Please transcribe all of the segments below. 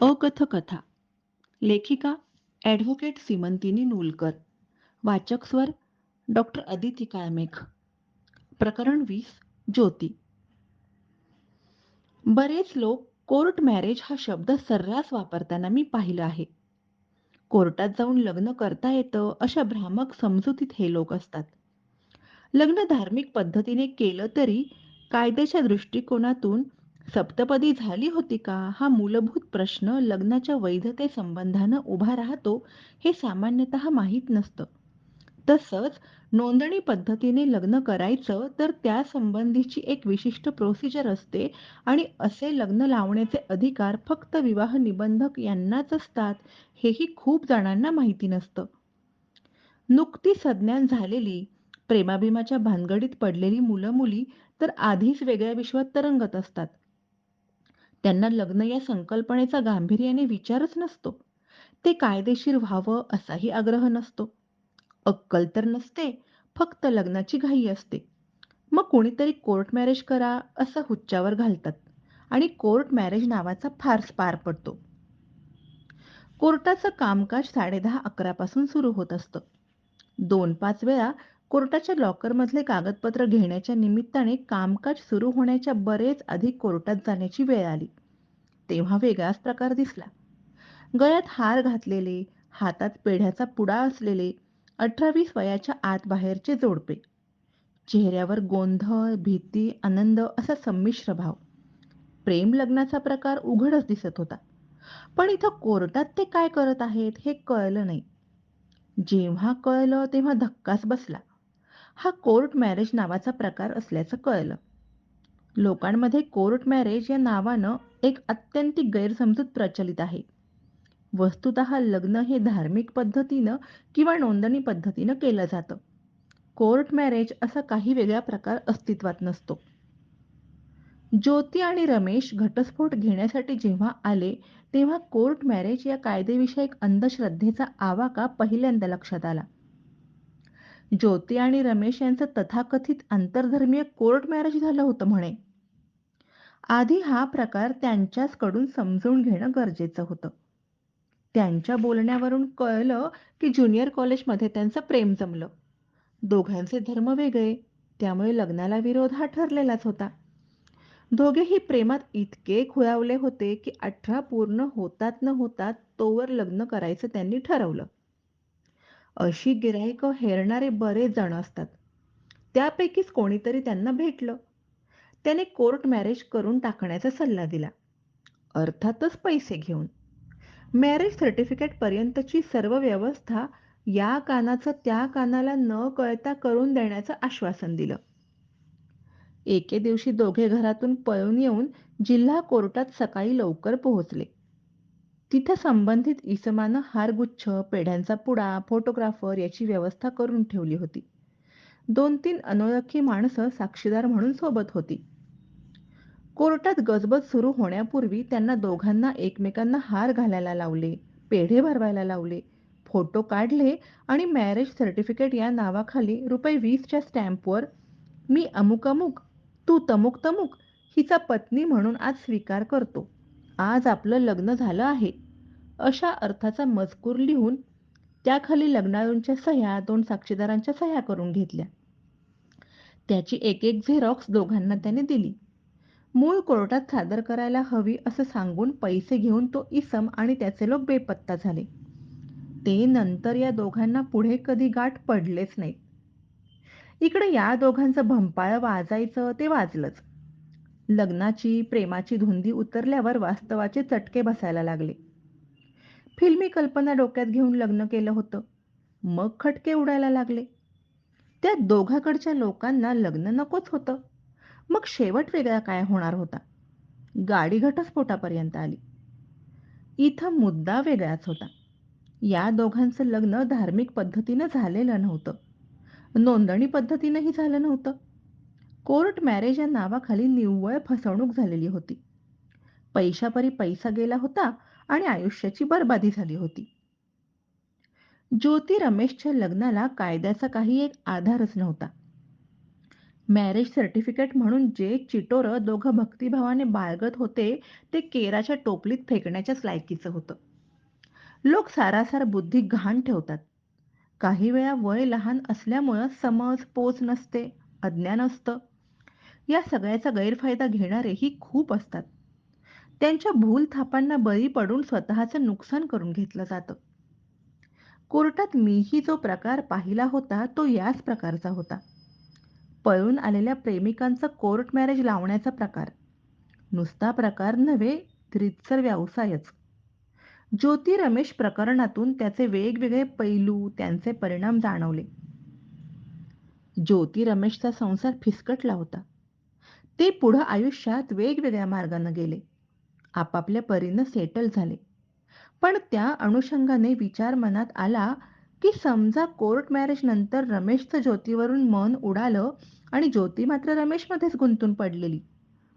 अकथकथा. लेखिका ॲडव्होकेट सीमंतिनी नूलकर. वाचक स्वर डॉक्टर अदिती काळमेघ प्रकरण वीस ज्योती. बरेच लोक कोर्ट मॅरेज हा शब्द सर्रास वापरताना मी पाहिलं आहे. कोर्टात जाऊन लग्न करता येतं अशा भ्रामक समजुतीत हे लोक असतात. लग्न धार्मिक पद्धतीने केलं तरी कायद्याच्या दृष्टिकोनातून सप्तपदी झाली होती का? हा मूलभूत प्रश्न लग्नाच्या वैधते संबंधानं उभा राहतो हे सामान्यतः माहीत नसतं. तसंच नोंदणी पद्धतीने लग्न करायचं तर त्या संबंधीची एक विशिष्ट प्रोसिजर असते आणि असे लग्न लावण्याचे अधिकार फक्त विवाह निबंधक यांनाच असतात हेही खूप जणांना माहिती नसतं. नुकती सज्ञान झालेली प्रेमाभिमाच्या भानगडीत पडलेली मुलं मुली तर आधीच वेगळ्या विश्वात तरंगत असतात. त्यांना लग्न या संकल्पनेचा गांभीर्याने विचारच नसतो. ते कायदेशीर व्हावं असाही आग्रह नसतो. अक्कल तर नसते फक्त लग्नाची घाई असते. मग कोणीतरी कोर्ट मॅरेज करा असं हुच्चावर घालतात आणि कोर्ट मॅरेज नावाचा फार्स पार पडतो. कोर्टाचं कामकाज साडेदहा अकरापासून सुरू होत असतं. दोन पाच वेळा कोर्टाच्या लॉकरमधले कागदपत्र घेण्याच्या निमित्ताने कामकाज सुरू होण्याच्या बरेच आधी कोर्टात जाण्याची वेळ आली. तेव्हा वेगळाच प्रकार दिसला. गळ्यात हार घातलेले हातात पेढ्याचा पुडा असलेले अठरावीस वयाच्या आत बाहेरचे जोडपे. चेहऱ्यावर गोंधळ भीती आनंद असा संमिश्र भाव. प्रेम लग्नाचा प्रकार उघडच दिसत होता. पण इथं कोर्टात ते काय करत आहेत हे कळलं नाही. जेव्हा कळलं तेव्हा धक्काच बसला. हा कोर्ट मॅरेज नावाचा प्रकार असल्याचं कळलं. लोकांमध्ये कोर्ट मॅरेज या नावानं एक अत्यंतिक गैरसमजूत प्रचलित आहे. वस्तुत लग्न हे धार्मिक पद्धतीनं किंवा नोंदणी पद्धतीनं केलं जातं. कोर्ट मॅरेज असा काही वेगळा प्रकार अस्तित्वात नसतो. ज्योती आणि रमेश घटस्फोट घेण्यासाठी जेव्हा आले तेव्हा कोर्ट मॅरेज या कायदेविषयक अंधश्रद्धेचा आवाका पहिल्यांदा लक्षात आला. ज्योती आणि रमेश यांचं तथाकथित आंतरधर्मीय कोर्ट मॅरेज झालं होतं म्हणे. आधी हा प्रकार त्यांच्याचकडून समजून घेणं गरजेचं होतं. त्यांच्या बोलण्यावरून कळलं की ज्युनियर कॉलेजमध्ये त्यांचं प्रेम जमलं. दोघांचे धर्म वेगळे त्यामुळे लग्नाला विरोध हा ठरलेलाच होता. दोघेही प्रेमात इतके खुळावले होते की अठरा पूर्ण होतात न होतात तोवर लग्न करायचं त्यांनी ठरवलं. अशी गिराईकं हेरणारे बरेच जण असतात. त्यापैकीच कोणीतरी त्यांना भेटलं. त्याने कोर्ट मॅरेज करून टाकण्याचा सल्ला दिला. अर्थातच पैसे घेऊन. मॅरेज सर्टिफिकेट पर्यंतची सर्व व्यवस्था या कानाचं त्या कानाला न कळता करून देण्याचं आश्वासन दिलं. एके दिवशी दोघे घरातून पळून येऊन जिल्हा कोर्टात सकाळी लवकर पोहोचले. तिथं संबंधित इसमानं हारगुच्छ पेढ्यांचा पुडा फोटोग्राफर याची व्यवस्था करून ठेवली होती. दोन तीन अनोळखी माणसं साक्षीदार म्हणून सोबत होती. कोर्टात गजबज सुरू होण्यापूर्वी त्यांना दोघांना एकमेकांना हार घालायला लावले पेढे भरवायला लावले फोटो काढले आणि मॅरेज सर्टिफिकेट या नावाखाली रुपये वीसच्या स्टॅम्पवर मी अमुक अमुक तू तमुक तमुक हिचा पत्नी म्हणून आज स्वीकार करतो. आज आपलं लग्न झालं आहे. अशा अर्थाचा मजकूर लिहून त्याखाली लग्नाळूंच्या सह्या दोन साक्षीदारांच्या सह्या करून घेतल्या. त्याची एक एक झेरॉक्स दोघांना त्याने दिली. मूळ कोर्टात सादर करायला हवी असं सांगून पैसे घेऊन तो इसम आणि त्याचे लोक बेपत्ता झाले. ते नंतर या दोघांना पुढे कधी गाठ पडलेच नाही इकडे या दोघांचं भंपाळ वाजायचं ते वाजलंच. लग्नाची प्रेमाची धुंदी उतरल्यावर वास्तवाचे चटके बसायला लागले. फिल्मी कल्पना डोक्यात घेऊन लग्न केलं होतं. मग खटके उडायला लागले. त्या दोघाकडच्या लोकांना लग्न नकोच होतं. मग शेवट वेगळा काय होणार होता? गाडी घटस्फोटापर्यंत आली. इथं मुद्दा वेगळाच होता. या दोघांचं लग्न धार्मिक पद्धतीनं झालेलं नव्हतं. नोंदणी पद्धतीनंही झालं नव्हतं. कोर्ट मॅरेज या नावाखाली निव्वळ फसवणूक झालेली होती. पैशापरी पैसा गेला होता आणि आयुष्याची बर्बादी झाली होती. ज्योती रमेशच्या लग्नाला कायद्याचा काही एक आधारच नव्हता. मॅरेज सर्टिफिकेट म्हणून जे चिटोरं दोघं भक्तिभावाने बाळगत होते ते केराच्या टोपलीत फेकण्याच्याच लायकीचं होतं. लोक सारासार बुद्धी घाण ठेवतात. काही वेळा वय लहान असल्यामुळं समज पोच नसते अज्ञान असतं. या सगळ्याचा गैरफायदा घेणारेही खूप असतात. त्यांच्या भूल थापांना बळी पडून स्वतःचं नुकसान करून घेतलं जातं. कोर्टात मीही जो प्रकार पाहिला होता तो याच प्रकारचा होता. पळून आलेल्या प्रेमिकांचं कोर्ट मॅरेज लावण्याचा प्रकार. नुसता प्रकार नव्हे रितसर व्यवसायच. ज्योती रमेश प्रकरणातून त्याचे वेगवेगळे पैलू त्यांचे परिणाम जाणवले. ज्योती रमेशचा संसार फिसकटला होता. ते पुढं आयुष्यात वेगवेगळ्या मार्गानं गेले. आपापल्या परीनं सेटल झाले. पण त्या अनुषंगाने विचार मनात आला की समजा कोर्ट मॅरेज नंतर रमेशचं ज्योतीवरून मन उडालं आणि ज्योती मात्र रमेशमध्येच गुंतून पडलेली.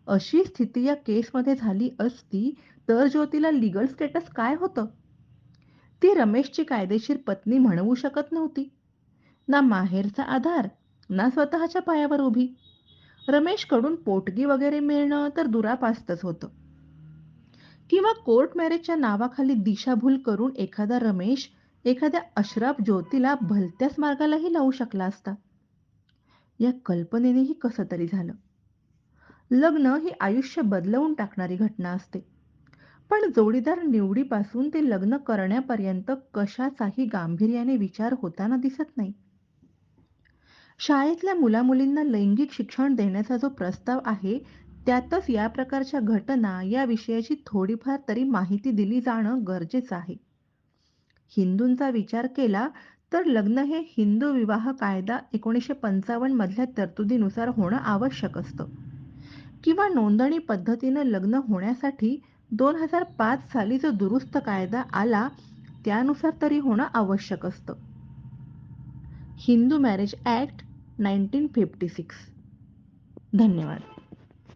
अशी स्थिती या केसमध्ये झाली असती तर ज्योतीला लिगल स्टेटस काय होतं? ती रमेशची कायदेशीर पत्नी म्हणवू शकत नव्हती. ना माहेरचा आधार ना स्वतःच्या पायावर उभी. रमेशकडून पोटगी वगैरे मिळणं तर दुरापास्तच होतं. किंवा कोर्ट मॅरेजच्या नावाखाली दिशाभूल करून एखादा रमेश एखाद्या अश्राफ ज्योतीला भलत्याच मार्गालाही लावू शकला असता. या कल्पनेनेही कसं तरी झालं. लग्न ही आयुष्य बदलवून टाकणारी घटना असते. पण जोडीदार निवडीपासून ते लग्न करण्यापर्यंत कशाचाही गांभीर्याने विचार होताना दिसत नाही. शाळेतल्या मुलामुलींना लैंगिक शिक्षण देण्याचा जो प्रस्ताव आहे त्यातच या प्रकारच्या घटना या विषयाची थोडीफार तरी माहिती दिली जाणं गरजेचं आहे. हिंदूंचा विचार केला तर लग्न हे हिंदू विवाह कायदा एकोणीसशे पंचावन्न मधल्या तरतुदीनुसार होणं आवश्यक असतं. किंवा नोंदणी पद्धतीनं लग्न होण्यासाठी दोन हजार पाच साली जो दुरुस्त कायदा आला त्यानुसार तरी होणं आवश्यक असतं. Hindu marriage act nineteen fifty six. धन्यवाद.